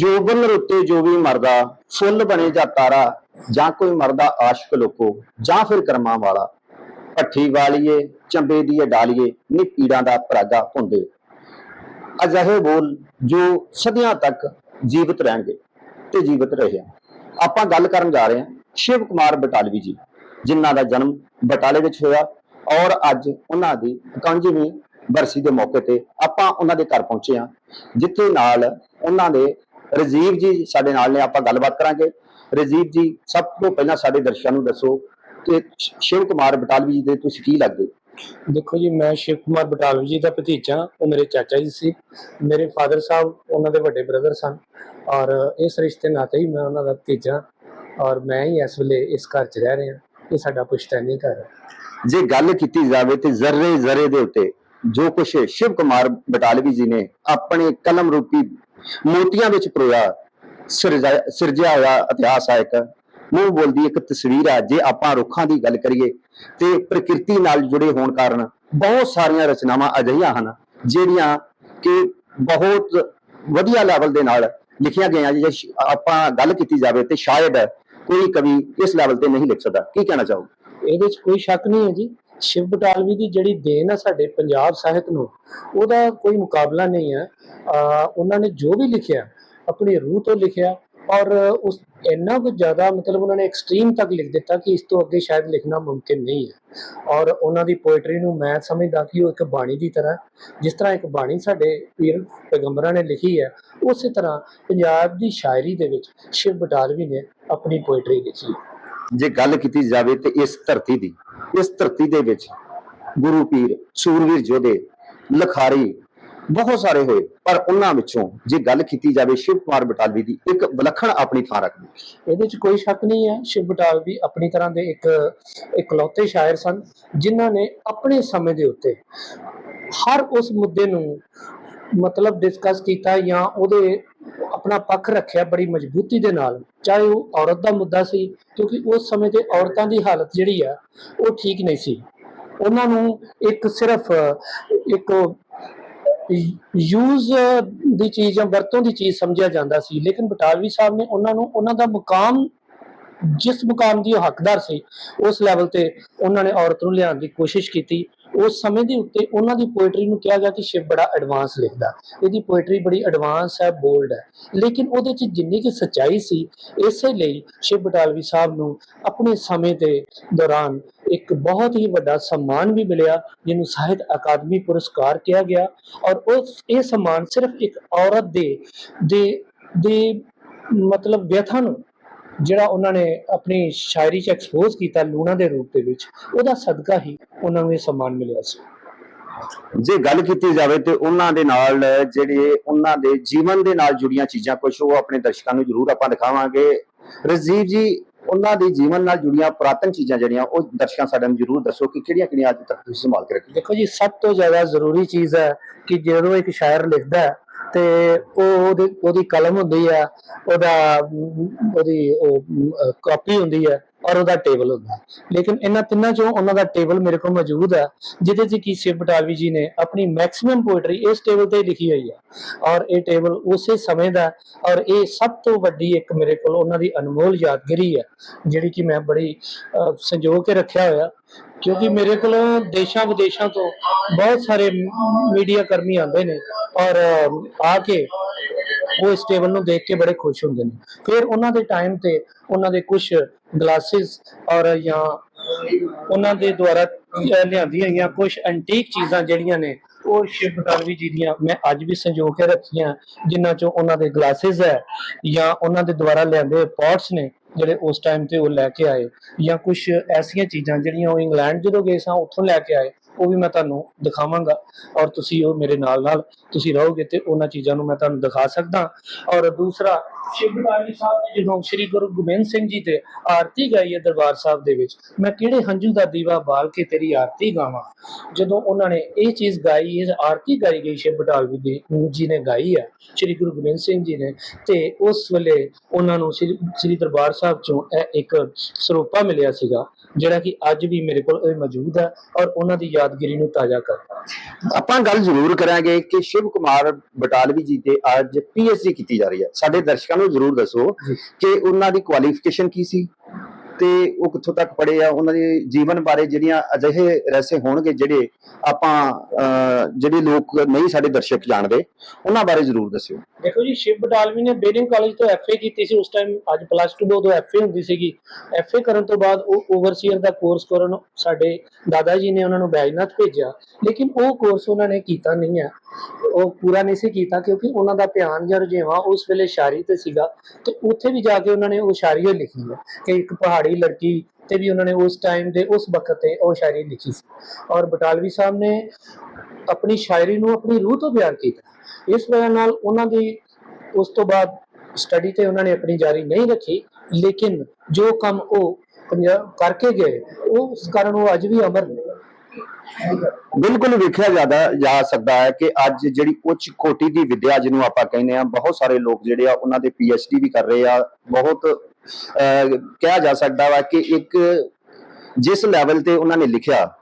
ਜੋਬਨ ਰੁੱਤੇ ਜੋ ਵੀ ਮਰਦਾ, ਫੁੱਲ ਬਣੇ ਜਾਂ ਤਾਰਾ, ਜਾਂ ਕੋਈ ਮਰਦਾ ਆਸ਼ਕ ਲੋਕੋ, ਜਾਂ ਫਿਰ ਕਰਮਾਂ ਵਾਲਾ। ਭੱਠੀ ਵਾਲੀਏ, ਚੰਬੇ ਦੀਏ ਡਾਲੀਏ, ਨੀ ਪੀੜਾਂ ਦਾ ਪਰਾਗਾ ਹੁੰਦੇ ਅਜਿਹੇ ਬੋਲ ਜੋ ਸਦੀਆਂ ਤੱਕ ਜੀਵਤ ਰਹਿਣਗੇ ਤੇ ਜੀਵਤ ਰਹੇ। ਆਪਾਂ ਗੱਲ ਕਰਨ ਜਾ ਰਹੇ ਹਾਂ ਸ਼ਿਵ ਕੁਮਾਰ ਬਟਾਲਵੀ ਜੀ, ਜਿਨ੍ਹਾਂ ਦਾ ਜਨਮ ਬਟਾਲੇ ਵਿੱਚ ਹੋਇਆ ਔਰ ਅੱਜ ਉਹਨਾਂ ਦੀ 51ਵੀਂ ਬਰਸੀ ਦੇ ਮੌਕੇ ਤੇ ਆਪਾਂ ਉਹਨਾਂ ਦੇ ਘਰ ਪਹੁੰਚੇ ਹਾਂ, ਜਿੱਥੇ ਨਾਲ ਉਹਨਾਂ ਦੇ ਰਜੀਵ ਜੀ ਸਾਡੇ ਨਾਲ ਨੇ ਆਪਾਂ ਗੱਲਬਾਤ ਕਰਾਂਗੇ। ਰਜੀਵ ਜੀ ਸਭ ਤੋਂ ਪਹਿਲਾਂ ਸਾਡੇ ਦਰਸ਼ਕਾਂ ਨੂੰ ਦੱਸੋ ਕਿ ਸ਼ਿਵ ਕੁਮਾਰ ਬਟਾਲਵੀ ਜੀ ਦੇ ਤੁਸੀਂ ਕੀ ਲੱਗਦੇ? ਦੇਖੋ ਜੀ ਮੈਂ ਸ਼ਿਵ ਕੁਮਾਰ ਬਟਾਲਵੀ ਜੀ ਦਾ ਭਤੀਜਾ ਉਹ ਮੇਰੇ ਚਾਚਾ ਜੀ ਸੀ। ਮੇਰੇ ਫਾਦਰ ਸਾਹਿਬ ਉਹਨਾਂ ਦੇ ਵੱਡੇ ਬ੍ਰਦਰ ਸਨ। ਔਰ ਇਸ ਰਿਸ਼ਤੇ ਨਾਤੇ ਹੀ ਮੈਂ ਉਹਨਾਂ ਦਾ ਭਤੀਜਾ ਔਰ ਮੈਂ ਹੀ ਇਸ ਵੇਲੇ ਇਸ ਘਰ 'ਚ ਰਹਿ ਰਿਹਾ। ਇਹ ਸਾਡਾ ਪੁਸ਼ਤੈਨੀ ਘਰ ਹੈ। ਜੇ ਗੱਲ ਕੀਤੀ ਜਾਵੇ ਤੇ ਜ਼ਰਰੇ ਜ਼ਰੇ ਦੇ ਉੱਤੇ ਜੋ ਕੁਛ ਸ਼ਿਵ ਕੁਮਾਰ ਬਟਾਲਵੀ ਜੀ ਨੇ ਆਪਣੇ ਕਲਮ ਰੂਪੀ ਮੋਤੀਆਂ ਵਿੱਚ ਪਰੋਇਆ ਸਿਰਜਿਆ ਹੋਇਆ ਇਤਿਹਾਸ ਆ ਇੱਕ। ਮੂੰਹ ਬੋਲਦੀ ਇੱਕ ਤਸਵੀਰ ਆ, ਜੇ ਆਪਾਂ ਰੁੱਖਾਂ ਦੀ ਗੱਲ ਕਰੀਏ ਤੇ ਪ੍ਰਕਿਰਤੀ ਨਾਲ ਜੁੜੇ ਹੋਣ ਕਾਰਨ ਬਹੁਤ ਸਾਰੀਆਂ ਰਚਨਾਵਾਂ ਅਜਿਹੀਆਂ ਹਨ, ਜਿਹੜੀਆਂ ਕਿ ਬਹੁਤ ਵਧੀਆ ਲੈਵਲ ਦੇ ਨਾਲ ਲਿਖੀਆਂ ਗਈਆਂ। ਜੇ ਆਪਾਂ ਗੱਲ ਕੀਤੀ ਜਾਵੇ ਤੇ ਸ਼ਾਇਦ ਕੋਈ ਕਵੀ ਇਸ ਲੈਵਲ ਤੇ ਨਹੀਂ ਲਿਖ ਸਕਦਾ। ਕੀ ਕਹਿਣਾ ਚਾਹੋਗੇ? ਇਹਦੇ ਵਿੱਚ ਕੋਈ ਸ਼ੱਕ ਨਹੀਂ ਹੈ ਜੀ। ਸ਼ਿਵ ਬਟਾਲਵੀ ਦੀ ਜਿਹੜੀ ਦੇਣ ਹੈ ਸਾਡੇ ਪੰਜਾਬ ਸਾਹਿਤ ਨੂੰ, ਉਹਦਾ ਕੋਈ ਮੁਕਾਬਲਾ ਨਹੀਂ ਹੈ। ਉਹਨਾਂ ਨੇ ਜੋ ਵੀ ਲਿਖਿਆ, ਆਪਣੀ ਰੂਹ ਤੋਂ ਲਿਖਿਆ ਔਰ ਉਸ ਇੰਨਾ ਕੁ ਜ਼ਿਆਦਾ ਮਤਲਬ ਉਹਨਾਂ ਨੇ ਐਕਸਟ੍ਰੀਮ ਤੱਕ ਲਿਖ ਦਿੱਤਾ ਕਿ ਇਸ ਤੋਂ ਅੱਗੇ ਸ਼ਾਇਦ ਲਿਖਣਾ ਮੁਮਕਿਨ ਨਹੀਂ ਹੈ। ਔਰ ਉਹਨਾਂ ਦੀ ਪੋਇਟਰੀ ਨੂੰ ਮੈਂ ਸਮਝਦਾ ਕਿ ਉਹ ਇੱਕ ਬਾਣੀ ਦੀ ਤਰ੍ਹਾਂ, ਜਿਸ ਤਰ੍ਹਾਂ ਇੱਕ ਬਾਣੀ ਸਾਡੇ ਪੀਰ ਪੈਗੰਬਰਾਂ ਨੇ ਲਿਖੀ ਹੈ, ਉਸੇ ਤਰ੍ਹਾਂ ਪੰਜਾਬ ਦੀ ਸ਼ਾਇਰੀ ਦੇ ਵਿੱਚ ਸ਼ਿਵ ਬਟਾਲਵੀ ਨੇ ਆਪਣੀ ਪੋਇਟਰੀ ਲਿਖੀ ਜੇ ਗੱਲ ਕੀਤੀ ਜਾਵੇ ਤੇ ਇਸ ਧਰਤੀ ਦੀ ਇਸ ਧਰਤੀ ਦੇ ਵਿੱਚ ਗੁਰੂ ਪੀਰ, ਸੂਰਵੀਰ ਯੋਧੇ ਲਖਾਰੀ ਬਹੁਤ ਸਾਰੇ ਹੋਏ। ਪਰ ਉਹਨਾਂ ਵਿੱਚੋਂ ਜੇ ਗੱਲ ਕੀਤੀ ਜਾਵੇ ਸ਼ਿਵ ਕੁਮਾਰ ਬਟਾਲਵੀ ਦੀ, ਇੱਕ ਵਿਲੱਖਣ ਆਪਣੀ ਥਾਂ ਰੱਖਦੀ ਇਹਦੇ ਵਿੱਚ ਕੋਈ ਸ਼ੱਕ ਨਹੀਂ ਹੈ, ਸ਼ਿਵ ਬਟਾਲਵੀ ਆਪਣੀ ਤਰ੍ਹਾਂ ਦੇ ਇੱਕ ਇਕਲੌਤੇ ਸ਼ਾਇਰ ਸਨ, ਜਿਨ੍ਹਾਂ ਨੇ ਆਪਣੇ ਸਮੇਂ ਦੇ ਉੱਤੇ ਹਰ ਉਸ ਮੁੱਦੇ ਨੂੰ ਮਤਲਬ ਡਿਸਕਸ ਕੀਤਾ ਜਾਂ ਉਹਦੇ ਆਪਣਾ ਪੱਖ ਰੱਖਿਆ ਬੜੀ ਮਜ਼ਬੂਤੀ ਦੇ ਨਾਲ। ਚਾਹੇ ਉਹ ਔਰਤ ਦਾ ਮੁੱਦਾ ਸੀ, ਕਿਉਂਕਿ ਉਸ ਸਮੇਂ ਤੇ ਔਰਤਾਂ ਦੀ ਹਾਲਤ ਜਿਹੜੀ ਆ, ਉਹ ਠੀਕ ਨਹੀਂ ਸੀ। ਉਹਨਾਂ ਨੂੰ ਇੱਕ ਸਿਰਫ, ਇੱਕ ਯੂਜ਼ ਦੀ ਚੀਜ਼ ਜਾਂ ਵਰਤੋਂ ਦੀ ਚੀਜ਼ ਸਮਝਿਆ ਜਾਂਦਾ ਸੀ। ਲੇਕਿਨ ਬਟਾਲਵੀ ਸਾਹਿਬ ਨੇ ਉਹਨਾਂ ਨੂੰ, ਉਹਨਾਂ ਦਾ ਮੁਕਾਮ, ਜਿਸ ਮੁਕਾਮ ਦੀ ਉਹ ਹੱਕਦਾਰ ਸੀ, ਉਸ ਲੈਵਲ ਤੇ ਉਹਨਾਂ ਨੇ ਔਰਤ ਨੂੰ ਲਿਆਉਣ ਦੀ ਕੋਸ਼ਿਸ਼ ਕੀਤੀ। ਉਸ ਸਮੇਂ ਦੇ ਉੱਤੇ ਉਹਨਾਂ ਦੀ ਪੋਇਟਰੀ ਨੂੰ ਕਿਹਾ ਗਿਆ ਕਿ ਸ਼ਿਵ ਬੜਾ ਐਡਵਾਂਸ ਲਿਖਦਾ ਇਹਦੀ ਪੋਇਟਰੀ ਬੜੀ ਐਡਵਾਂਸ ਹੈ ਬੋਲਡ ਹੈ। ਲੇਕਿਨ ਉਹਦੇ 'ਚ ਜਿੰਨੀ ਕਿ ਸੱਚਾਈ ਸੀ, ਇਸੇ ਲਈ ਸ਼ਿਵ ਬਟਾਲਵੀ ਸਾਹਿਬ ਨੂੰ ਆਪਣੇ ਸਮੇਂ ਦੇ ਦੌਰਾਨ ਇੱਕ ਬਹੁਤ ਹੀ ਵੱਡਾ ਸਨਮਾਨ ਵੀ ਮਿਲਿਆ, ਜਿਹਨੂੰ ਸਾਹਿਤ ਅਕਾਦਮੀ ਪੁਰਸਕਾਰ ਕਿਹਾ ਗਿਆ। ਔਰ ਉਸ, ਇਹ ਸਨਮਾਨ ਸਿਰਫ ਇੱਕ ਔਰਤ ਦੇ ਦੇ ਦੇ ਮਤਲਬ ਵਿਅਥਾ ਨੂੰ ਜਿਹੜਾ ਉਹਨਾਂ ਨੇ ਆਪਣੀ ਸ਼ਾਇਰੀ 'ਚ ਐਕਸਪੋਜ਼ ਕੀਤਾ ਲੂਣਾ ਦੇ ਰੂਪ ਦੇ ਵਿੱਚ ਉਹਦਾ ਸਦਕਾ ਹੀ ਉਹਨਾਂ ਨੂੰ ਇਹ ਸਨਮਾਨ ਮਿਲਿਆ ਸੀ। ਜੇ ਗੱਲ ਕੀਤੀ ਜਾਵੇ ਤੇ ਉਹਨਾਂ ਦੇ ਨਾਲ ਜਿਹੜੇ ਉਹਨਾਂ ਦੇ ਜੀਵਨ ਦੇ ਨਾਲ ਜੁੜੀਆਂ ਚੀਜ਼ਾਂ ਕੁਝ ਉਹ ਆਪਣੇ ਦਰਸ਼ਕਾਂ ਨੂੰ ਜ਼ਰੂਰ ਆਪਾਂ ਦਿਖਾਵਾਂਗੇ। ਰਜੀਵ ਜੀ ਉਹਨਾਂ ਦੇ ਜੀਵਨ ਨਾਲ ਜੁੜੀਆਂ ਪੁਰਾਤਨ ਚੀਜ਼ਾਂ ਜਿਹੜੀਆਂ ਉਹ ਦਰਸ਼ਕਾਂ ਸਾਡੇ ਨੂੰ ਜ਼ਰੂਰ ਦੱਸੋ ਕਿ ਕਿਹੜੀਆਂ ਕਿਹੜੀਆਂ ਅੱਜ ਤੱਕ ਤੁਸੀਂ ਸੰਭਾਲ ਕੇ ਰੱਖੀਆਂ। ਦੇਖੋ ਜੀ ਸਭ ਤੋਂ ਜ਼ਿਆਦਾ ਜ਼ਰੂਰੀ ਚੀਜ਼ ਹੈ ਕਿ ਜਦੋਂ ਇੱਕ ਸ਼ਾਇਰ ਲਿਖਦਾ ਹੈ ਤੇ ਉਹ ਉਹਦੀ ਉਹਦੀ ਕਲਮ ਹੁੰਦੀ ਆ ਉਹਦਾ ਉਹਦੀ ਉਹ ਕਾਪੀ ਹੁੰਦੀ ਹੈ ਔਰ ਉਹਦਾ ਟੇਬਲ ਹੁੰਦਾ। ਲੇਕਿਨ ਇਹਨਾਂ ਤਿੰਨਾਂ ਚੋਂ ਉਹਨਾਂ ਦਾ ਟੇਬਲ ਮੇਰੇ ਕੋਲ ਮੌਜੂਦ ਹੈ ਜਿਹਦੇ 'ਚ ਕੀ ਸ਼ਿਵ ਬਟਾਲਵੀ ਜੀ ਨੇ ਆਪਣੀ ਮੈਕਸਿਮਮ ਪੋਇਟਰੀ ਇਸ ਟੇਬਲ ਤੇ ਲਿਖੀ ਹੋਈ ਹੈ ਔਰ ਇਹ ਟੇਬਲ ਉਸੇ ਸਮੇਂ ਦਾ ਔਰ ਇਹ ਸਭ ਤੋਂ ਵੱਡੀ ਇੱਕ ਮੇਰੇ ਕੋਲ ਉਹਨਾਂ ਦੀ ਅਨਮੋਲ ਯਾਦਗਾਰੀ ਹੈ ਜਿਹੜੀ ਕਿ ਮੈਂ ਬੜੀ ਅਹ, ਕੇ ਰੱਖਿਆ ਹੋਇਆ। ਕਿਉਂਕਿ ਮੇਰੇ ਕੋਲ ਦੇਸ਼ਾਂ ਵਿਦੇਸ਼ਾਂ ਤੋਂ ਬਹੁਤ ਸਾਰੇ ਮੀਡੀਆ ਕਰਮੀ ਆਉਂਦੇ ਨੇ ਔਰ ਆ ਕੇ ਉਹ ਇਸ ਟੇਬਲ ਨੂੰ ਦੇਖ ਕੇ ਬੜੇ ਖੁਸ਼ ਹੁੰਦੇ ਨੇ। ਫਿਰ ਉਹਨਾਂ ਦੇ ਟਾਈਮ ਤੇ ਉਹਨਾਂ ਦੇ ਕੁਝ ਗਲਾਸਿਸ ਔਰ ਜਾਂ ਉਹਨਾਂ ਦੇ ਦੁਆਰਾ ਲਿਆਂਦੀਆਂ ਗਈਆਂ ਕੁਝ ਐਂਟੀਕ ਚੀਜ਼ਾਂ ਜਿਹੜੀਆਂ ਨੇ, ਉਹ ਸ਼ਿਵ ਬਟਾਲਵੀ ਜੀ ਦੀਆਂ ਮੈਂ ਅੱਜ ਵੀ ਸੰਜੋ ਕੇ ਰੱਖੀਆਂ, ਜਿਨ੍ਹਾਂ ਚੋਂ ਉਹਨਾਂ ਦੇ ਗਲਾਸਿਸ ਹੈ ਜਾਂ ਉਹਨਾਂ ਦੇ ਦੁਆਰਾ ਲਿਆਂਦੇ ਪੌਟਸ ਨੇ, ਜਿਹੜੇ ਉਸ ਟਾਈਮ ਤੇ ਉਹ ਲੈ ਕੇ ਆਏ, ਜਾਂ ਕੁਝ ਐਸੀਆਂ ਚੀਜ਼ਾਂ ਜਿਹੜੀਆਂ ਉਹ ਇੰਗਲੈਂਡ ਜਦੋਂ ਗਏ ਸਾਂ, ਉੱਥੋਂ ਲੈ ਕੇ ਆਏ ਉਹ ਵੀ ਮੈਂ ਤੁਹਾਨੂੰ ਦਿਖਾਵਾਂਗਾ ਔਰ ਤੁਸੀਂ ਉਹ ਮੇਰੇ ਨਾਲ ਨਾਲ ਤੁਸੀਂ ਰਹੋਗੇ ਤੇ ਉਹਨਾਂ ਚੀਜ਼ਾਂ ਨੂੰ ਮੈਂ ਤੁਹਾਨੂੰ ਦਿਖਾ ਸਕਦਾ। ਔਰ ਦੂਸਰਾ ਸ਼ਿਵ ਬਟਾਲਵੀ ਸਾਹਿਬ ਨੇ ਜਦੋਂ ਸ੍ਰੀ ਗੁਰੂ ਗੋਬਿੰਦ ਸਿੰਘ ਜੀ ਤੇ ਆਰਤੀ ਗਾਈ ਹੈ ਦਰਬਾਰ ਸਾਹਿਬ ਦੇ ਵਿੱਚ, ਮੈਂ ਕਿਹੜੇ ਹੰਝੂ ਦਾ ਦੀਵਾ ਬਾਲ ਕੇ ਤੇਰੀ ਆਰਤੀ ਗਾਵਾਂ? ਜਦੋਂ ਉਹਨਾਂ ਨੇ ਇਹ ਚੀਜ਼ ਗਾਈ, ਇਹ ਆਰਤੀ ਗਾਈ ਗਈ ਸ਼ਿਵ ਬਟਾਲਵੀ ਦੀ ਜੀ ਨੇ ਗਾਈ ਹੈ ਸ੍ਰੀ ਗੁਰੂ ਗੋਬਿੰਦ ਸਿੰਘ ਜੀ ਨੇ, ਤੇ ਉਸ ਵੇਲੇ ਉਹਨਾਂ ਨੂੰ ਸ੍ਰੀ ਦਰਬਾਰ ਸਾਹਿਬ ਚੋਂ ਇਹ ਇੱਕ ਸਰੋਪਾ ਮਿਲਿਆ ਸੀਗਾ, ਜਿਹੜਾ ਕਿ ਅੱਜ ਵੀ ਮੇਰੇ ਕੋਲ ਇਹ ਮੌਜੂਦ ਹੈ ਔਰ ਉਹਨਾਂ ਦੀ ਯਾਦਗਿਰੀ ਨੂੰ ਤਾਜ਼ਾ ਕਰਦਾ ਆਪਾਂ ਗੱਲ ਜ਼ਰੂਰ ਕਰਾਂਗੇ ਕਿ ਸ਼ਿਵ ਕੁਮਾਰ ਬਟਾਲਵੀ ਜੀ ਤੇ ਅੱਜ ਪੀਐਚਡੀ ਕੀਤੀ ਜਾ ਰਹੀ ਹੈ। ਸਾਡੇ ਦਰਸ਼ਕਾਂ ਨੂੰ ਜ਼ਰੂਰ ਦੱਸੋ। ਕਿ ਉਹਨਾਂ ਦੀ ਕੁਆਲੀਫਿਕੇਸ਼ਨ ਕੀ ਸੀ ਤੇ ਉਹ ਕਿੱਥੋਂ ਤੱਕ ਪੜ੍ਹੇ ਆ, ਉਹਨਾਂ ਦੇ ਜੀਵਨ ਬਾਰੇ ਜਿਹੜੀਆਂ ਅਜਿਹੇ ਰਹਿਸੇ ਹੋਣਗੇ ਜਿਹੜੇ ਆਪਾਂ ਜਿਹੜੇ ਲੋਕ ਨਹੀਂ ਸਾਡੇ ਦਰਸ਼ਕ ਜਾਣਦੇ, ਉਹਨਾਂ ਬਾਰੇ ਜ਼ਰੂਰ ਦੱਸਿਓ। ਦੇਖੋ ਜੀ, ਸ਼ਿਵ ਬਟਾਲਵੀ ਨੇ ਬੇਰਿੰਗ ਕਾਲਜ ਤੋਂ ਐਫਏ ਕੀਤੀ ਸੀ, ਉਸ ਟਾਈਮ ਅੱਜ ਪਲੱਸ 2 ਉਦੋਂ ਐਫਏ ਹੁੰਦੀ ਸੀਗੀ। ਐਫਏ ਕਰਨ ਤੋਂ ਬਾਅਦ ਉਹ ਓਵਰਸੀਅਰ ਦਾ ਕੋਰਸ ਕਰਨ ਸਾਡੇ ਦਾਦਾ ਜੀ ਨੇ ਉਹਨਾਂ ਨੂੰ ਬੈਜਨਾਥ ਭੇਜਿਆ। ਲੇਕਿਨ ਉਹ ਕੋਰਸ ਉਹਨਾਂ ਨੇ ਕੀਤਾ ਨਹੀਂ ਹੈ ਉਹ ਪੂਰਾ ਨਹੀਂ ਸੀ ਕੀਤਾ ਕਿਉਂਕਿ ਉਹਨਾਂ ਦਾ ਧਿਆਨ ਜਾਂ ਰੁਝੇਵਾਂ ਉਸ ਵੇਲੇ ਸ਼ਾਇਰੀ ਤੇ ਸੀਗਾ। ਤੇ ਉੱਥੇ ਵੀ ਜਾ ਕੇ ਉਹਨਾਂ ਨੇ ਉਹ ਸ਼ਾਇਰੀ ਲਿਖੀ ਹੈ ਕਿ ਇੱਕ ਪਹਾੜੀ ਲੜਕੀ ਤੇ ਵੀ ਉਹਨਾਂ ਨੇ ਉਸ ਟਾਈਮ ਦੇ ਉਸ ਵਕਤ ਤੇ ਉਹ ਸ਼ਾਇਰੀ ਲਿਖੀ ਸੀ। ਔਰ ਬਟਾਲਵੀ ਸਾਹਿਬ ਨੇ ਆਪਣੀ ਸ਼ਾਇਰੀ ਨੂੰ ਆਪਣੀ ਰੂਹ ਤੋਂ ਬਿਆਨ ਕੀਤਾ। ਇਸ ਵਜ੍ਹਾ ਨਾਲ ਉਹਨਾਂ ਦੀ ਉਸ ਤੋਂ ਬਾਅਦ ਸਟੱਡੀ ਤੇ ਉਹਨਾਂ ਨੇ ਆਪਣੀ ਜਾਰੀ ਨਹੀਂ ਰੱਖੀ, ਲੇਕਿਨ ਜੋ ਕੰਮ ਉਹ ਪੰਜਾਬ ਕਰਕੇ ਗਏ, ਉਹ ਉਸ ਕਾਰਨ ਉਹ ਅੱਜ ਵੀ ਅਮਰ ਨੇ। ਬਿਲਕੁਲ ਵੇਖਿਆ ਜ਼ਿਆਦਾ ਜਾ ਸਕਦਾ ਹੈ ਕਿ ਅੱਜ ਜਿਹੜੀ ਉੱਚ ਕੋਟੀ ਦੀ ਵਿਦਿਆ ਜਿਹਨੂੰ ਆਪਾਂ ਕਹਿੰਦੇ ਆ ਬਹੁਤ ਸਾਰੇ ਲੋਕ ਜਿਹੜੇ ਆ ਉਹਨਾਂ ਦੇ ਡੀ ਵੀ ਕਰ ਰਹੇ ਆ, ਬਹੁਤ ਕਿਹਾ ਜਾ ਸਕਦਾ ਵਾ ਕਿ ਇੱਕ ਜਿਸ ਲੈਵਲ ਤੇ ਉਹਨਾਂ ਨੇ ਲਿਖਿਆ,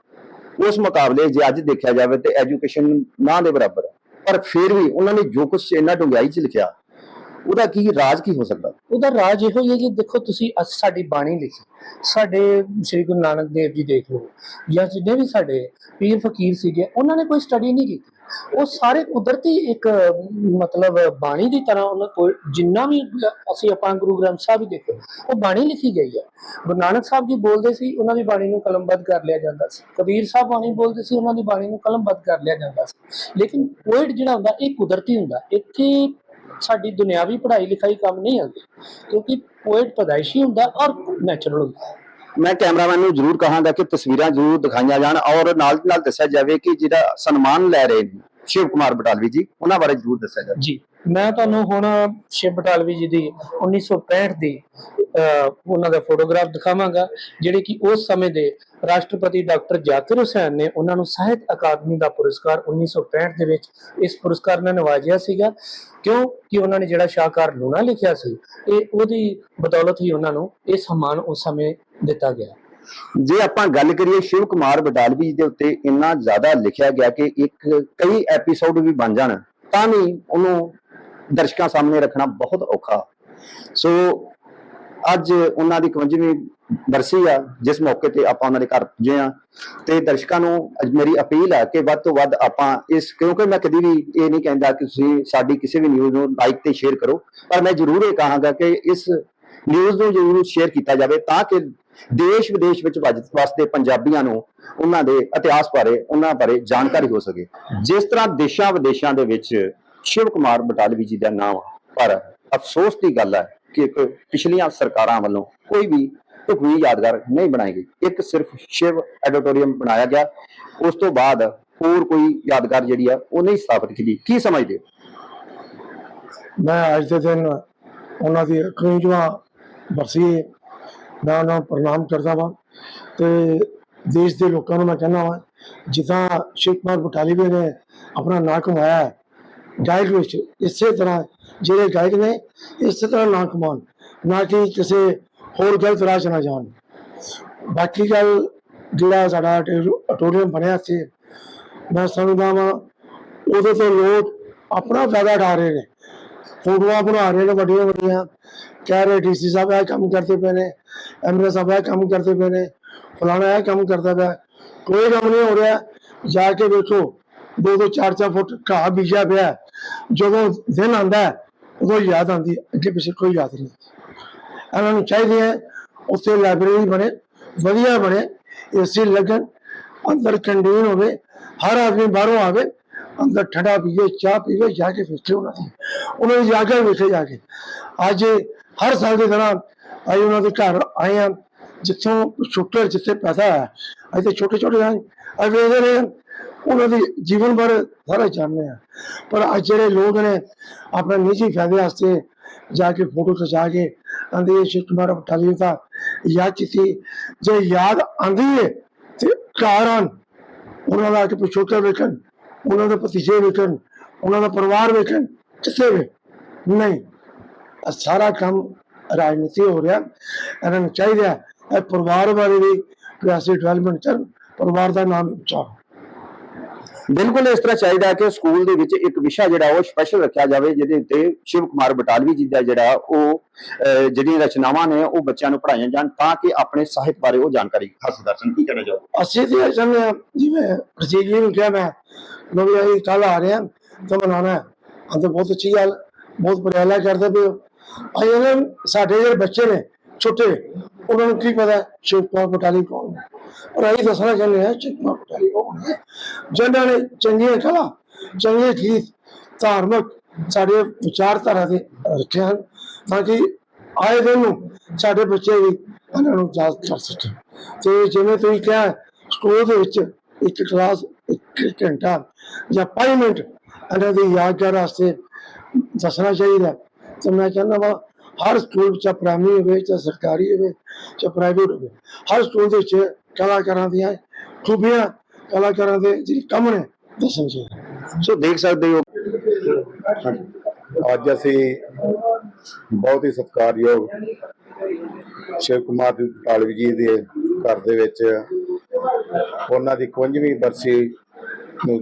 ਉਸ ਮੁਕਾਬਲੇ ਜੇ ਅੱਜ ਦੇਖਿਆ ਜਾਵੇ ਤੇ ਐਜੂਕੇਸ਼ਨ ਨਾ ਦੇ ਬਰਾਬਰ ਪਰ ਫਿਰ ਵੀ ਉਹਨਾਂ ਨੇ ਜੋ ਕੁਝ ਇੰਨਾ ਡੂੰਘਾਈ ਚ ਲਿਖਿਆ ਉਹਦਾ ਕੀ ਰਾਜ ਕੀ ਹੋ ਸਕਦਾ? ਉਹਦਾ ਰਾਜ ਇਹੋ ਹੀ ਹੈ ਕਿ ਦੇਖੋ ਤੁਸੀਂ ਸਾਡੀ ਬਾਣੀ ਲਿਖੀ ਸਾਡੇ ਸ੍ਰੀ ਗੁਰੂ ਨਾਨਕ ਦੇਵ ਜੀ ਦੇਖ ਲਓ, ਜਾਂ ਜਿੰਨੇ ਵੀ ਸਾਡੇ ਪੀਰ ਫਕੀਰ ਸੀਗੇ, ਉਹਨਾਂ ਨੇ ਕੋਈ ਸਟੱਡੀ ਨਹੀਂ ਕੀਤੀ। ਉਹ ਸਾਰੇ ਕੁਦਰਤੀ ਇੱਕ, ਮਤਲਬ ਬਾਣੀ ਦੀ ਤਰ੍ਹਾਂ ਉਹਨਾਂ ਕੋਲ ਜਿੰਨਾ ਵੀ ਅਸੀਂ ਆਪਾਂ ਗੁਰੂ ਗ੍ਰੰਥ ਸਾਹਿਬ ਹੀ ਦੇਖੋ, ਉਹ ਬਾਣੀ ਲਿਖੀ ਗਈ ਹੈ। ਗੁਰੂ ਨਾਨਕ ਸਾਹਿਬ ਜੀ ਬੋਲਦੇ ਸੀ, ਉਹਨਾਂ ਦੀ ਬਾਣੀ ਨੂੰ ਕਲਮਬੱਧ ਕਰ ਲਿਆ ਜਾਂਦਾ ਸੀ। ਕਬੀਰ ਸਾਹਿਬ ਬਾਣੀ ਬੋਲਦੇ ਸੀ, ਉਹਨਾਂ ਦੀ ਬਾਣੀ ਨੂੰ ਕਲਮਬੱਧ ਕਰ ਲਿਆ ਜਾਂਦਾ ਸੀ। ਲੇਕਿਨ ਪੋਇਟ ਜਿਹੜਾ ਹੁੰਦਾ, ਇਹ ਕੁਦਰਤੀ ਹੁੰਦਾ। ਇੱਥੇ ਸਾਡੀ ਦੁਨਿਆਵੀ ਪੜ੍ਹਾਈ ਲਿਖਾਈ ਕੰਮ ਨਹੀਂ ਆਉਂਦੀ, ਕਿਉਂਕਿ ਪੋਇਟ ਪਦਾਇਸ਼ੀ ਹੁੰਦਾ ਔਰ ਨੈਚੁਰਲ ਹੁੰਦਾ। ਮੈਂ ਕੈਮਰਾਮੈਨ ਨੂੰ ਜ਼ਰੂਰ ਕਹਾਂਗਾ ਕਿ ਤਸਵੀਰਾਂ ਜ਼ਰੂਰ ਦਿਖਾਈਆਂ ਜਾਣ ਔਰ ਨਾਲ ਦੀ ਨਾਲ ਦੱਸਿਆ ਜਾਵੇ ਕਿ ਜਿਹੜਾ ਸਨਮਾਨ ਲੈ ਰਹੇ ਨੇ ਸ਼ਿਵ ਕੁਮਾਰ ਬਟਾਲਵੀ ਜੀ, ਉਹਨਾਂ ਬਾਰੇ ਜ਼ਰੂਰ ਦੱਸਿਆ ਜਾਵੇ। ਜੀ, ਮੈਂ ਤੁਹਾਨੂੰ ਹੁਣ ਸ਼ਿਵ ਬਟਾਲਵੀ ਜੀ ਦੀ 1965 ਦੀ ਉਹਨਾਂ ਦਾ ਫੋਟੋਗ੍ਰਾਫ ਦਿਖਾਵਾਂਗਾ, ਜਿਹੜੇ ਕਿ ਉਸ ਸਮੇਂ ਦੇ ਰਾਸ਼ਟਰਪਤੀ ਡਾਕਟਰ ਜ਼ਾਕਿਰ ਹੁਸੈਨ ਨੇ ਉਹਨਾਂ ਨੂੰ ਸਾਹਿਤ ਅਕਾਦਮੀ ਦਾ ਪੁਰਸਕਾਰ 1965 ਦੇ ਵਿੱਚ ਇਸ ਪੁਰਸਕਾਰ ਨਾਲ ਨਵਾਜਿਆ ਸੀਗਾ। ਕਿਉਂ? ਕਿ ਉਹਨਾਂ ਨੇ ਜਿਹੜਾ ਸ਼ਾਹਕਾਰ ਲੂਣਾ ਲਿਖਿਆ ਸੀ, ਇਹ ਉਹਦੀ ਬਦੌਲਤ ਹੀ ਉਹਨਾਂ ਨੂੰ ਇਹ ਸਨਮਾਨ ਉਸ ਸਮੇਂ ਦਿੱਤਾ ਗਿਆ। ਜੇ ਆਪਾਂ ਗੱਲ ਕਰੀਏ ਸ਼ਿਵ ਕੁਮਾਰ ਬਟਾਲਵੀ ਜੀ ਦੇ ਉੱਤੇ ਇੰਨਾ ਜ਼ਿਆਦਾ ਲਿਖਿਆ ਗਿਆ ਕਿ ਇੱਕ ਕਈ ਐਪੀਸੋਡ ਵੀ ਬਣ ਜਾਣ, ਤਾਂ ਵੀ ਉਹਨੂੰ ਦਰਸ਼ਕਾਂ ਸਾਹਮਣੇ ਰੱਖਣਾ ਬਹੁਤ ਔਖਾ। ਸੋ ਅੱਜ ਉਹਨਾਂ ਦੀ 51ਵੀਂ ਬਰਸੀ ਆ, ਜਿਸ ਮੌਕੇ ਤੇ ਆਪਾਂ ਉਹਨਾਂ ਦੇ ਘਰ ਪੁੱਜੇ ਆ ਤੇ ਦਰਸ਼ਕਾਂ ਨੂੰ ਅੱਜ ਮੇਰੀ ਅਪੀਲ ਆ ਕਿ ਵੱਧ ਤੋਂ ਵੱਧ ਆਪਾਂ ਇਸ, ਕਿਉਂਕਿ ਮੈਂ ਕਦੀ ਵੀ ਇਹ ਨਹੀਂ ਕਹਿੰਦਾ ਕਿ ਤੁਸੀਂ ਸਾਡੀ ਕਿਸੇ ਵੀ ਨਿਊਜ਼ ਨੂੰ ਲਾਈਕ ਤੇ ਸ਼ੇਅਰ ਕਰੋ, ਪਰ ਮੈਂ ਜ਼ਰੂਰ ਇਹ ਕਹਾਂਗਾ ਕਿ ਇਸ ਨਿਊਜ਼ ਨੂੰ ਜ਼ਰੂਰ ਸ਼ੇਅਰ ਕੀਤਾ ਜਾਵੇ ਤਾਂ ਕਿ ਦੇਸ਼ ਵਿਦੇਸ਼ ਵਿੱਚ ਵੱਜ- ਵਸਦੇ ਪੰਜਾਬੀਆਂ ਨੂੰ ਉਹਨਾਂ ਦੇ ਇਤਿਹਾਸ ਬਾਰੇ, ਉਹਨਾਂ ਬਾਰੇ ਜਾਣਕਾਰੀ ਹੋ ਸਕੇ। ਜਿਸ ਤਰ੍ਹਾਂ ਦੇਸ਼ਾਂ ਵਿਦੇਸ਼ਾਂ ਦੇ ਵਿੱਚ ਸ਼ਿਵ ਕੁਮਾਰ ਬਟਾਲਵੀ ਜੀ ਦਾ ਨਾਮ, ਪਰ ਅਫਸੋਸ ਦੀ ਗੱਲ ਹੈ ਕਿ ਇੱਕ ਪਿਛਲੀਆਂ ਸਰਕਾਰਾਂ ਵੱਲੋਂ ਕੋਈ ਵੀ ਢੁਕਵੀਂ ਯਾਦਗਾਰ ਨਹੀਂ ਬਣਾਈ ਗਈ। ਇੱਕ ਸਿਰਫ ਸ਼ਿਵ ਐਡੀਟੋਰੀਅਮ ਬਣਾਇਆ ਗਿਆ। ਉਸ ਤੋਂ ਬਾਅਦ ਹੋਰ ਕੋਈ ਯਾਦਗਾਰ ਜਿਹੜੀ ਆ, ਉਹ ਨਹੀਂ ਸਥਾਪਿਤ ਕੀਤੀ। ਕੀ ਸਮਝਦੇ ਹੋ? ਮੈਂ ਅੱਜ ਦੇ ਦਿਨ ਉਹਨਾਂ ਦੀ 51ਵਾਂ ਬਰਸੀ ਮੈਂ ਉਹਨਾਂ ਨੂੰ ਪ੍ਰਣਾਮ ਕਰਦਾ ਵਾਂ ਤੇ ਦੇਸ਼ ਦੇ ਲੋਕਾਂ ਨੂੰ ਮੈਂ ਕਹਿੰਦਾ ਵਾਂ, ਜਿੱਦਾਂ ਸ਼ਿਵ ਬਟਾਲੀਵੇ ਨੇ ਆਪਣਾ ਨਾਂ ਕਮਾਇਆ ਗਾਇਕ ਵਿੱਚ ਇਸੇ ਤਰ੍ਹਾਂ ਜਿਹੜੇ ਗਾਇਕ ਨੇ, ਇਸੇ ਤਰ੍ਹਾਂ ਨਾਂ ਕਮਾਉਣ, ਨਾ ਕਿ ਕਿਸੇ ਹੋਰ ਗਲਤ ਰਾਹ 'ਚ ਨਾ ਜਾਣ। ਬਾਕੀ ਗੱਲ ਜਿਹੜਾ ਸਾਡਾ ਟੋਰੀਅਮ ਬਣਿਆ ਸੀ, ਮੈਂ ਸਮਝਦਾ ਵਾਂ, ਉਹਦੇ ਤੋਂ ਲੋਕ ਆਪਣਾ ਫਾਇਦਾ ਉਠਾ ਰਹੇ ਨੇ। ਫੋਟੋਆਂ ਬਣਾ ਰਹੇ ਨੇ ਵੱਡੀਆਂ ਵੱਡੀਆਂ। ਕਹਿ ਰਹੇ ਡੀਸੀ ਸਾਹਿਬ ਇਹ ਕੰਮ ਕਰਦੇ ਪਏ ਨੇ ਐਮਐਲਏ ਸਾਹਿਬ ਇਹ ਕੰਮ ਕਰਦੇ ਪਏ ਨੇ, ਫਲਾਣਾ ਇਹ ਕੰਮ ਕਰਦਾ ਪਿਆ। ਕੋਈ ਕੰਮ ਨਹੀਂ ਹੋ ਰਿਹਾ। ਜਾ ਕੇ ਵੇਖੋ ਦੋ ਦੋ ਚਾਰ ਚਾਰ ਫੁੱਟ ਘਾਹ ਬੀਜਿਆ ਪਿਆ। ਜਦੋਂ ਦਿਨ ਆਂਦਾ ਉਦੋਂ ਯਾਦ ਆਉਂਦੀ ਅੱਗੇ ਪਿੱਛੇ ਕੋਈ ਯਾਦ ਨਹੀਂ। ਇਹਨਾਂ ਨੂੰ ਚਾਹੀਦੀ ਹੈ ਉੱਥੇ ਲਾਇਬ੍ਰੇਰੀ ਬਣੇ, ਵਧੀਆ ਬਣੇ, ਏਸੀ ਲੱਗਣ, ਅੰਦਰ ਕੰਡੀਨ ਹੋਵੇ, ਹਰ ਆਦਮੀ ਬਾਹਰੋਂ ਆਵੇ ਅੰਦਰ ਠੰਡਾ ਪੀਵੇ, ਚਾਹ ਪੀਵੇ, ਜਾ ਕੇ ਵੇਖੇ ਉਹਨਾਂ ਦੀ ਉਹਨਾਂ ਦੀ ਜਾ ਕੇ ਵੇਖੇ ਜਾ ਕੇ। ਅੱਜ ਹਰ ਸਾਲ ਦੀ ਤਰ੍ਹਾਂ ਅੱਜ ਉਹਨਾਂ ਦੇ ਘਰ ਆਏ ਆ ਜਿੱਥੋਂ ਛੋਟੇ, ਜਿੱਥੇ ਪੈਦਾ ਹੈ। ਅੱਜ ਤੇ ਛੋਟੇ ਛੋਟੇ ਹਨ ਅੱਜ ਵੇਖਦੇ ਰਹੇ ਉਹਨਾਂ ਦੀ ਜੀਵਨ ਬਾਰੇ ਸਾਰਾ ਜਾਣਦੇ ਆ ਪਰ ਅੱਜ ਜਿਹੜੇ ਲੋਕ ਨੇ, ਆਪਣੇ ਨਿੱਜੀ ਫਾਇਦੇ ਵਾਸਤੇ ਜਾ ਕੇ ਫੋਟੋ ਖਿਚਾ ਕੇ ਆਂਦੇ ਸ਼ਿਵ ਕੁਮਾਰ ਬਟਾਲੀ ਦਾ ਯਾਦ ਕੀਤੀ। ਜੇ ਯਾਦ ਆਂਦੀ ਹੈ ਤੇ ਘਰ ਆਉਣ। ਉਹਨਾਂ ਦਾ ਕਿ ਪਿਛੋਕਾ ਵੇਖਣ। ਉਹਨਾਂ ਦੇ ਭਤੀਜੇ ਵੇਖਣ, ਉਹਨਾਂ ਦਾ ਪਰਿਵਾਰ ਵੇਖਣ, ਕਿਸੇ ਵੀ। ਨਹੀਂ, ਇਹ ਸਾਰਾ ਕੰਮ ਰਾਜਨੀਤੀ ਹੋ ਰਿਹਾ। ਇਹਨਾਂ ਨੂੰ ਚਾਹੀਦਾ ਹੈ ਇਹ ਪਰਿਵਾਰ ਬਾਰੇ ਵੀ ਸਿਆਸੀ ਡਿਵੈਲਪਮੈਂਟ ਕਰਨ, ਪਰਿਵਾਰ ਦਾ ਨਾਮ ਉੱਚਾ ਬਿਲਕੁਲ ਇਸ ਤਰ੍ਹਾਂ ਚਾਹੀਦਾ ਕਿ ਸਕੂਲ ਦੇ ਵਿੱਚ ਇੱਕ ਵਿਸ਼ਾ ਜਿਹੜਾ ਉਹ ਸਪੈਸ਼ਲ ਰੱਖਿਆ ਜਾਵੇ, ਜਿਹਦੇ ਉੱਤੇ ਸ਼ਿਵ ਕੁਮਾਰ ਬਟਾਲਵੀ ਜੀ ਦਾ ਜਿਹੜਾ ਉਹ ਜਿਹੜੀਆਂ ਰਚਨਾਵਾਂ ਨੇ ਉਹ ਬੱਚਿਆਂ ਨੂੰ ਪੜ੍ਹਾਈਆਂ ਜਾਣ ਤਾਂ ਕਿ ਆਪਣੇ ਸਾਹਿਤ ਬਾਰੇ ਉਹ ਜਾਣਕਾਰੀ ਹਾਸਲ ਕਰ ਸਕਣ। ਕੀ ਕਹਿਣਾ ਚਾਹੋ ਅਸੀਂ ਤੇ ਇਹ ਜਿਵੇਂ ਰਜੀਤ ਜੀ ਨੂੰ ਕਿਹਾ ਮੈਂ ਮੈਂ ਅਸੀਂ ਕੱਲ ਆ ਰਹੇ ਹਾਂ ਤਾਂ ਮਨਾਉਣਾ ਹੈ। ਹਾਂ ਬਹੁਤ ਅੱਛੀ ਗੱਲ, ਬਹੁਤ ਪ੍ਰਯਾਲਾ ਕਰਦੇ ਪਏ ਹੋ। ਅਸੀਂ ਸਾਡੇ ਜਿਹੜੇ ਬੱਚੇ ਨੇ, ਛੋਟੇ, ਉਹਨਾਂ ਨੂੰ ਕੀ ਪਤਾ ਸ਼ਿਵ ਕੁਮਾਰ ਬਟਾਲੀ ਕੌਣ ਹੈ? ਔਰ ਅਸੀਂ ਦੱਸਣਾ ਚਾਹੁੰਦੇ ਹਾਂ, ਸ਼ਿਵ ਕੁਮਾਰ ਬਟਾਲੀ ਕੌਣ ਹੈ ਜਿਨ੍ਹਾਂ ਨੇ ਚੰਗੀਆਂ ਕਲਾ ਚੰਗੇ ਗੀਤ, ਧਾਰਮਿਕ ਸਾਡੇ ਵਿਚਾਰਧਾਰਾ ਦੇ ਰੱਖੇ ਹਨ, ਤਾਂ ਕਿ ਆਏ ਦਿਨ ਨੂੰ ਸਾਡੇ ਬੱਚੇ ਵੀ ਇਹਨਾਂ ਨੂੰ ਯਾਦ ਕਰ ਸਕਣ। ਤੇ ਜਿਵੇਂ ਤੁਸੀਂ ਕਿਹਾ, ਸਕੂਲ ਦੇ ਵਿੱਚ ਇੱਕ ਕਲਾਸ ਇੱਕ ਘੰਟਾ ਜਾਂ 5 ਮਿੰਟ ਇਹਨਾਂ ਦੀ ਯਾਦਗਾਰ ਵਾਸਤੇ ਦੱਸਣਾ ਚਾਹੀਦਾ। ਤੇ ਮੈਂ ਕਹਿੰਦਾ ਵਾ, ਹਰ ਸਕੂਲ ਚਾਹੇ ਪ੍ਰਾਇਮਰੀ ਹੋਵੇ ਚਾਹੇ ਸਰਕਾਰੀ ਹੋਵੇ ਚਾਹੇ ਪ੍ਰਾਈਵੇਟ ਹੋਵੇ, ਹਰ ਸਕੂਲ ਦੇ ਵਿੱਚ ਕਲਾਕਾਰਾਂ ਦੀਆਂ ਖੂਬੀਆਂ ਕਲਾਕਾਰਾਂ ਦੇ ਜਿਹੜੇ ਕੰਮ ਨੇ ਦੱਸਣੇ ਚਾਹੀਦੇ ਸੋ ਦੇਖ ਸਕਦੇ ਹੋ। ਅੱਜ ਅਸੀਂ ਬਹੁਤ ਹੀ ਸਤਿਕਾਰਯੋਗ ਸ਼ਿਵ ਕੁਮਾਰ ਜੀ ਬਟਾਲਵੀ ਜੀ ਦੇ ਘਰ ਦੇ ਵਿੱਚ ਉਹਨਾਂ ਦੀ 51ਵੀਂ ਬਰਸੀ ਨੂੰ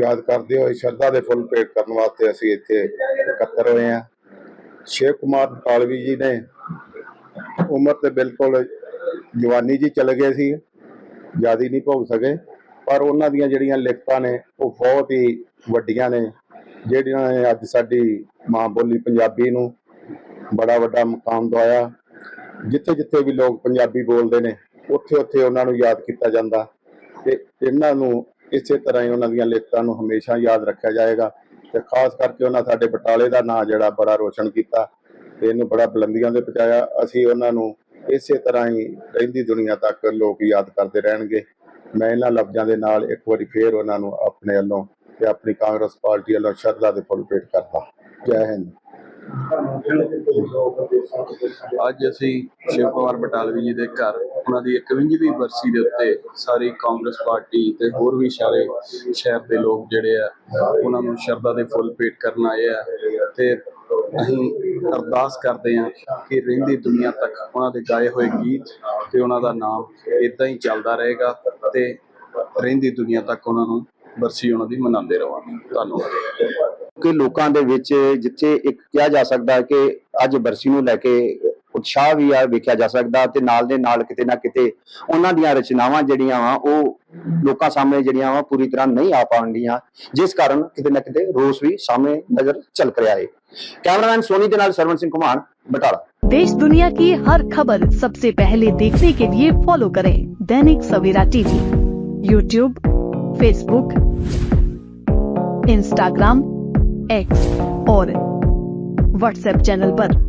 ਯਾਦ ਕਰਦੇ ਹੋਏ ਸ਼ਰਧਾ ਦੇ ਫੁੱਲ ਭੇਟ ਕਰਨ ਵਾਸਤੇ ਅਸੀਂ ਇੱਥੇ ਇਕੱਤਰ ਹੋਏ ਹਾਂ। ਸ਼ਿਵ ਕੁਮਾਰ ਬਟਾਲਵੀ ਜੀ ਨੇ ਉਮਰ ਤੇ ਬਿਲਕੁਲ ਜਵਾਨੀ ਜੀ ਚਲੇ ਗਏ ਸੀ। ਜ਼ਿਆਦਾ ਨਹੀਂ ਭੋਗ ਸਕੇ, ਪਰ ਉਹਨਾਂ ਦੀਆਂ ਜਿਹੜੀਆਂ ਲਿਖਤਾਂ ਨੇ, ਉਹ ਬਹੁਤ ਹੀ ਵੱਡੀਆਂ ਨੇ, ਜਿਹੜੀਆਂ ਨੇ ਅੱਜ ਸਾਡੀ ਮਾਂ ਬੋਲੀ ਪੰਜਾਬੀ ਨੂੰ ਬੜਾ ਵੱਡਾ ਮੁਕਾਮ ਦਵਾਇਆ। ਜਿੱਥੇ ਜਿੱਥੇ ਵੀ ਲੋਕ ਪੰਜਾਬੀ ਬੋਲਦੇ ਨੇ ਉੱਥੇ ਉੱਥੇ ਉਹਨਾਂ ਨੂੰ ਯਾਦ ਕੀਤਾ ਜਾਂਦਾ। ਤੇ ਇਹਨਾਂ ਨੂੰ ਇਸੇ ਤਰ੍ਹਾਂ ਹੀ ਉਹਨਾਂ ਦੀਆਂ ਲਿਖਤਾਂ ਨੂੰ ਹਮੇਸ਼ਾ ਯਾਦ ਰੱਖਿਆ ਜਾਏਗਾ। ਤੇ ਖਾਸ ਕਰਕੇ ਉਹਨਾਂ ਸਾਡੇ ਬਟਾਲੇ ਦਾ ਨਾਂ ਜਿਹੜਾ ਬੜਾ ਰੋਸ਼ਨ ਕੀਤਾ, ਤੇ ਇਹਨੂੰ ਬੜਾ ਬੁਲੰਦੀਆਂ ਤੇ ਪਹੁੰਚਾਇਆ। ਅਸੀਂ ਉਹਨਾਂ ਨੂੰ ਇਸੇ ਤਰ੍ਹਾਂ ਹੀ ਰਹਿੰਦੀ ਦੁਨੀਆ ਤੱਕ ਲੋਕ ਯਾਦ ਕਰਦੇ ਰਹਿਣਗੇ। ਮੈਂ ਇਹਨਾਂ ਲਫ਼ਜ਼ਾਂ ਦੇ ਨਾਲ ਇੱਕ ਵਾਰੀ ਫੇਰ ਉਹਨਾਂ ਨੂੰ ਆਪਣੇ ਵੱਲੋਂ ਤੇ ਆਪਣੀ ਕਾਂਗਰਸ ਪਾਰਟੀ ਵੱਲੋਂ ਸ਼ਰਧਾ ਦੇ ਫੁੱਲ ਭੇਟ ਕਰਦਾ। ਜੈ ਹਿੰਦ। ਅੱਜ ਅਸੀਂ ਸ਼ਿਵ ਕੁਮਾਰ ਬਟਾਲਵੀ ਜੀ ਦੇ ਘਰ, ਉਹਨਾਂ ਦੀ 51ਵੀਂ ਬਰਸੀ ਦੇ ਉੱਤੇ ਸਾਰੀ ਕਾਂਗਰਸ ਪਾਰਟੀ ਤੇ ਹੋਰ ਵੀ ਸਾਰੇ ਸ਼ਹਿਰ ਦੇ ਲੋਕ ਜਿਹੜੇ ਆ, ਉਹਨਾਂ ਨੂੰ ਸ਼ਰਧਾ ਦੇ ਫੁੱਲ ਭੇਟ ਕਰਨ ਆਏ ਆ ਤੇ ਅਸੀਂ ਅਰਦਾਸ ਕਰਦੇ ਹਾਂ ਕਿ ਰਹਿੰਦੀ ਦੁਨੀਆ ਤੱਕ ਉਹਨਾਂ ਦੇ ਗਾਏ ਹੋਏ ਗੀਤ ਤੇ ਉਹਨਾਂ ਦਾ ਨਾਮ ਇਦਾਂ ਹੀ ਚੱਲਦਾ ਰਹੇਗਾ ਤੇ ਰਹਿੰਦੀ ਦੁਨੀਆ ਤੱਕ ਉਹਨਾਂ ਨੂੰ ਬਰਸੀ ਉਹਨਾਂ ਦੀ ਮਨਾਉਂਦੇ ਰਵਾਂਗੇ। ਧੰਨਵਾਦ। ਕਿ ਲੋਕਾਂ ਦੇ ਵਿੱਚ ਜਿੱਥੇ ਇੱਕ ਕਿਹਾ ਜਾ ਸਕਦਾ ਕਿ ਅੱਜ ਬਰਸੀ ਨੂੰ ਲੈ ਕੇ ਉਤਸ਼ਾਹ ਵੀ ਆ, ਵੇਖਿਆ ਜਾ ਸਕਦਾ ਤੇ ਨਾਲ ਦੇ ਨਾਲ ਕਿਤੇ ਨਾ ਕਿਤੇ ਉਹਨਾਂ ਦੀਆਂ ਰਚਨਾਵਾਂ ਜਿਹੜੀਆਂ ਵਾ, ਉਹ ਲੋਕਾਂ ਸਾਹਮਣੇ ਜਿਹੜੀਆਂ ਵਾ ਪੂਰੀ ਤਰ੍ਹਾਂ ਨਹੀਂ ਆ ਪਾਉਂਦੀਆਂ ਜਿਸ ਕਾਰਨ ਕਿਤੇ ਨਾ ਕਿਤੇ ਰੋਸ ਵੀ ਸਾਹਮਣੇ ਨਜ਼ਰ ਝਲਕ ਰਿਹਾ ਹੈ। कैमरामैन सोनी के नाल सरवन सिंह कुमार, बटाला। देश दुनिया की हर खबर सबसे पहले देखने के लिए फॉलो करें Dainik Savera TV YouTube Facebook Instagram X और व्हाट्सएप चैनल पर।